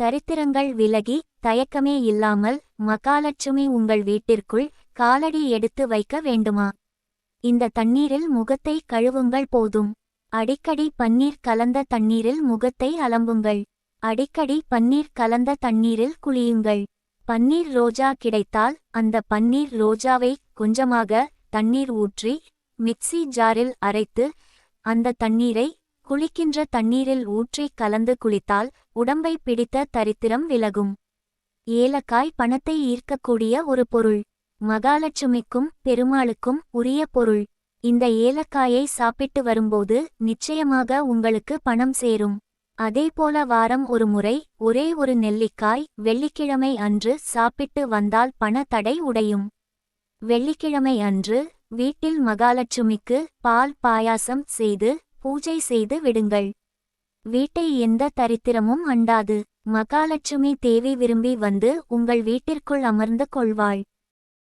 தரித்திரங்கள் விலகி தயக்கமே இல்லாமல் மகாலட்சுமி உங்கள் வீட்டிற்குள் காலடி எடுத்து வைக்க வேண்டுமா? இந்த தண்ணீரில் முகத்தை கழுவுங்கள் போதும். அடிக்கடி பன்னீர் கலந்த தண்ணீரில் முகத்தை அலம்புங்கள். அடிக்கடி பன்னீர் கலந்த தண்ணீரில் குளியுங்கள். பன்னீர் ரோஜா கிடைத்தால் அந்த பன்னீர் ரோஜாவை கொஞ்சமாக தண்ணீர் ஊற்றி மிக்ஸி ஜாரில் அரைத்து அந்த தண்ணீரை குளிக்கின்ற தண்ணீரில் ஊற்றி கலந்து குளித்தால் உடம்பை பிடித்த தரித்திரம் விலகும். ஏலக்காய் பணத்தை ஈர்க்கக்கூடிய ஒரு பொருள். மகாலட்சுமிக்கும் பெருமாளுக்கும் உரிய பொருள். இந்த ஏலக்காயை சாப்பிட்டு வரும்போது நிச்சயமாக உங்களுக்கு பணம் சேரும். அதேபோல வாரம் ஒரு முறை ஒரே ஒரு நெல்லிக்காய் வெள்ளிக்கிழமை அன்று சாப்பிட்டு வந்தால் பண தடை உடையும். வெள்ளிக்கிழமை அன்று வீட்டில் மகாலட்சுமிக்கு பால் பாயாசம் செய்து பூஜை செய்து விடுங்கள். வீட்டை எந்த தரித்திரமும் அண்டாது. மகாலட்சுமி தேவி விரும்பி வந்து உங்கள் வீட்டிற்குள் அமர்ந்து கொள்வாள்.